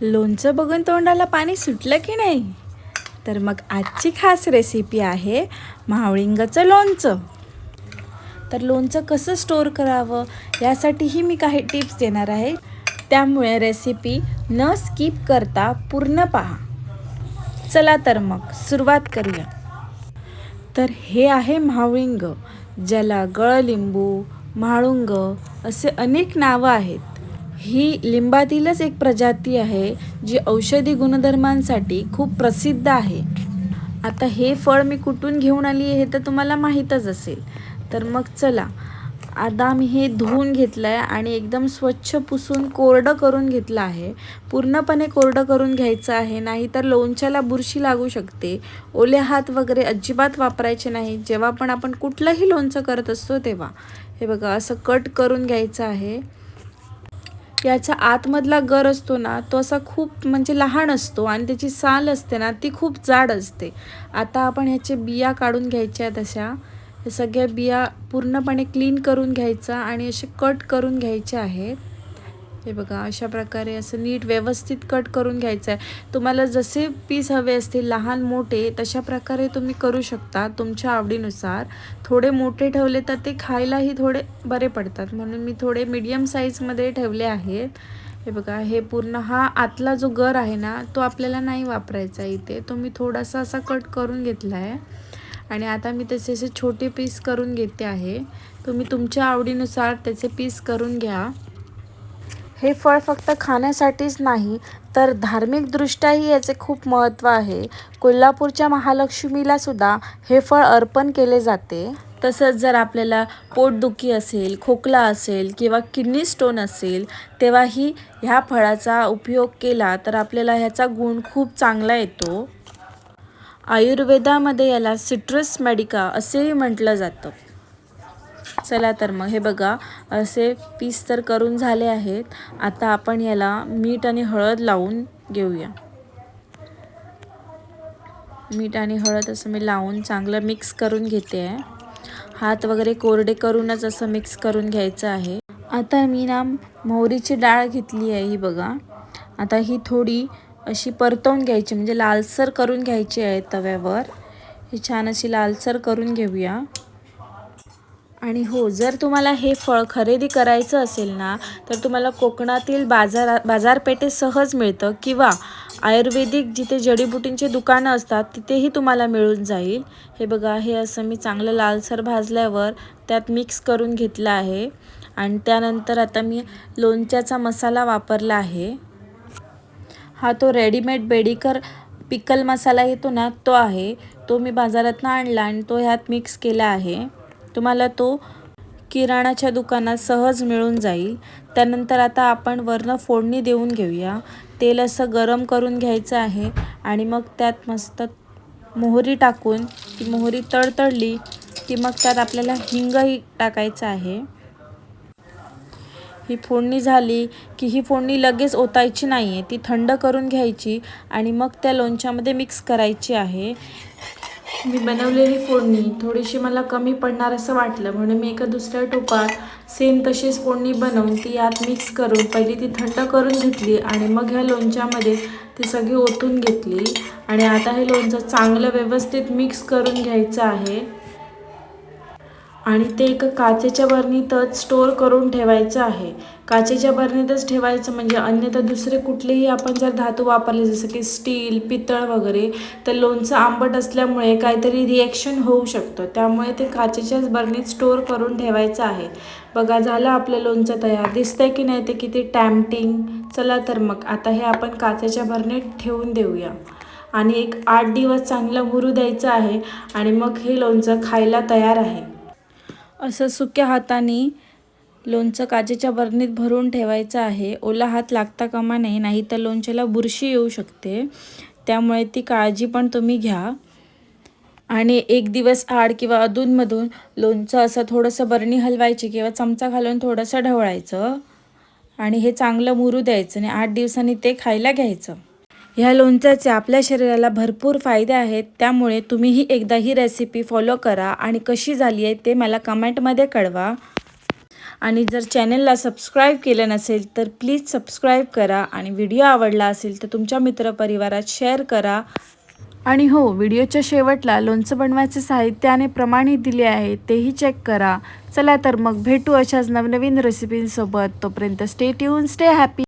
लोणचं बघून तोंडाला पाणी सुटलं की नाही? तर मग आजची खास रेसिपी आहे महावळिंगाचं लोणचं. तर लोणचं कसं स्टोअर करावं यासाठीही मी काही टिप्स देणार आहे. त्यामुळे रेसिपी न स्किप करता पूर्ण पहा. चला तर मग सुरुवात करूया. तर हे आहे महावळिंग ज्याला गळलिंबू म्हाळुंग असे अनेक नावं आहेत. ही लिंबातीलच एक प्रजाती आहे जी औषधी गुणधर्मांसाठी खूप प्रसिद्ध आहे. आता हे फळ मी कुठून घेऊन आली आहे हे तर तुम्हाला माहीतच असेल. तर मग चला आता मी हे धुवून घेतलं आहे आणि एकदम स्वच्छ पुसून कोरडं करून घेतलं आहे. पूर्णपणे कोरडं करून घ्यायचं आहे नाहीतर लोणच्याला बुरशी लागू शकते. ओले हात वगैरे अजिबात वापरायचे नाही. जेव्हा पण आपण कुठलंही लोणचं करत असतो तेव्हा. हे बघा असं कट करून घ्यायचं आहे. याचा आतमधला गर असतो ना तो असा खूप म्हणजे लहान असतो आणि त्याची साल असते ना ती खूप जाड असते. आता आपण ह्याचे बिया काढून घ्यायच्या आहेत अशा. सगळ्या बिया पूर्णपणे क्लीन करून घ्यायचा आणि असे कट करून घ्यायचे आहेत. हे बघा अशा प्रकारे असं नीट व्यवस्थित कट करून घ्यायचं आहे तुम्हाला जसे पीस हवे असतील लहान मोठे तशा प्रकारे तुम्ही करू शकता तुमच्या आवडीनुसार. थोडे मोठे ठेवले तर ते खायलाही थोडे बरे पडतात. म्हणून मी थोडे मीडियम साईजमध्ये ठेवले आहेत. हे बघा हे पूर्ण हा आतला जो गर आहे ना तो आपल्याला नाही वापरायचा इथे. तो मी थोडासा असा कट करून घेतला आहे आणि आता मी त्याचे असे छोटे पीस करून घेते आहे. तुम्ही तुमच्या आवडीनुसार त्याचे पीस करून घ्या. हे फळ फक्त खाण्यासाठीच नाही तर धार्मिकदृष्ट्याही याचे खूप महत्त्व आहे. कोल्हापूरच्या महालक्ष्मीला सुद्धा हे फळ अर्पण केले जाते. तसंच जर आपल्याला पोटदुखी असेल खोकला असेल किंवा किडनी स्टोन असेल तेव्हाही ह्या फळाचा उपयोग केला तर आपल्याला ह्याचा गुण खूप चांगला येतो. आयुर्वेदामध्ये याला सिट्रस मेडिका असेही म्हटलं जातं. चला तर मग. हे बघा असे पीस तर करून झाले आहेत. आता आपण याला मीठ आणि हळद लावून घेऊया. मीठ आणि हळद असं मी लावून चांगलं मिक्स करून घेते. आहे हात वगैरे कोरडे करूनच असं मिक्स करून घ्यायचं आहे. आता मी ना मोहरीची डाळ घेतली आहे ही बघा. आता ही थोडी अशी परतवून घ्यायची म्हणजे लालसर करून घ्यायची आहे तव्यावर. ही छान अशी लालसर करून घेऊया. आणि हो जर तुम्हाला हे फळ खरेदी करायचं असेल ना तर तुम्हाला कोकणातील बाजारा बाजारपेठे सहज मिळतं किंवा आयुर्वेदिक जिथे जडीबुटींचे दुकानं असतात तिथेही तुम्हाला मिळून जाईल. हे बघा हे असं मी चांगलं लालसर भाजल्यावर त्यात मिक्स करून घेतलं आहे. आणि त्यानंतर आता मी लोणच्याचा मसाला वापरला आहे. हा तो रेडीमेड बेडीकर पिकल मसाला येतो ना तो आहे. तो मी बाजारातनं आणला आणि तो ह्यात मिक्स केला आहे. तुम्हाला तो किराणाच्या दुकानात सहज मिळून जाईल. त्यानंतर आता आपण वरनं फोडणी देऊन घेऊया. तेल असं गरम करून घ्यायचं आहे आणि मग त्यात मस्त मोहरी टाकून ती मोहरी तडतडली की मग त्यात आपल्याला हिंगही टाकायचं आहे. ही फोडणी झाली की ही फोडणी लगेच ओतायची नाही आहे ती थंड करून घ्यायची आणि मग त्या लोणच्यामध्ये मिक्स करायची आहे. मी बनवलेली फोडणी थोडीशी मला कमी पडणार असं वाटलं. म्हणून मी एका दुसऱ्या टोपात सेम तशीच फोडणी बनवून ती यात मिक्स करून पहिली ती थंड करून घेतली आणि मग ह्या लोणच्यामध्ये ती सगळी ओतून घेतली. आणि आता हे लोणचं चांगलं व्यवस्थित मिक्स करून घ्यायचं आहे. आणि ते एका काचेच्या बरणीतच स्टोअर करून ठेवायचं आहे. काचेच्या बरणीतच ठेवायचं म्हणजे अन्यथा दुसरे कुठलेही आपण जर धातू वापरले जसं की स्टील पितळ वगैरे तर लोणचं आंबट असल्यामुळे काहीतरी रिॲक्शन होऊ शकतं. त्यामुळे ते काचेच्याच बरणीत स्टोअर करून ठेवायचं आहे. बघा झालं आपलं लोणचं तयार. दिसतंय की नाही ते किती टॅम्पटिंग चला तर मग आता हे आपण काचेच्या बरणीत ठेवून देऊया. आणि एक आठ दिवस चांगलं मुरू द्यायचं आहे आणि मग हे लोणचं खायला तयार आहे. असं सुक्या हाताने लोणचं काचेच्या बरणीत भरून ठेवायचं आहे. ओला हात लागता कामा नये नाही तर लोणच्याला बुरशी येऊ शकते. त्यामुळे ती काळजी पण तुम्ही घ्या. आणि एक दिवस आड किंवा अधूनमधून लोणचं असं थोडंसं बरणी हलवायची किंवा चमचा घालून थोडंसं ढवळायचं. आणि हे चांगलं मुरू द्यायचं आणि आठ दिवसांनी ते खायला घ्यायचं. ह्या लोणच्याचे आपल्या शरीराला भरपूर फायदे आहेत. त्यामुळे तुम्हीही एकदा ही रेसिपी फॉलो करा आणि कशी झाली आहे ते मला कमेंटमध्ये कळवा. आणि जर चॅनलला सबस्क्राईब केलं नसेल तर प्लीज सबस्क्राईब करा आणि व्हिडिओ आवडला असेल तर तुमच्या मित्रपरिवारात शेअर करा. आणि हो व्हिडिओच्या शेवटला लोणचं बनवायचे साहित्य आणि दिले आहे तेही चेक करा. चला तर मग भेटू अशाच नवनवीन रेसिपींसोबत तोपर्यंत स्टे ट्यून स्टे हॅपी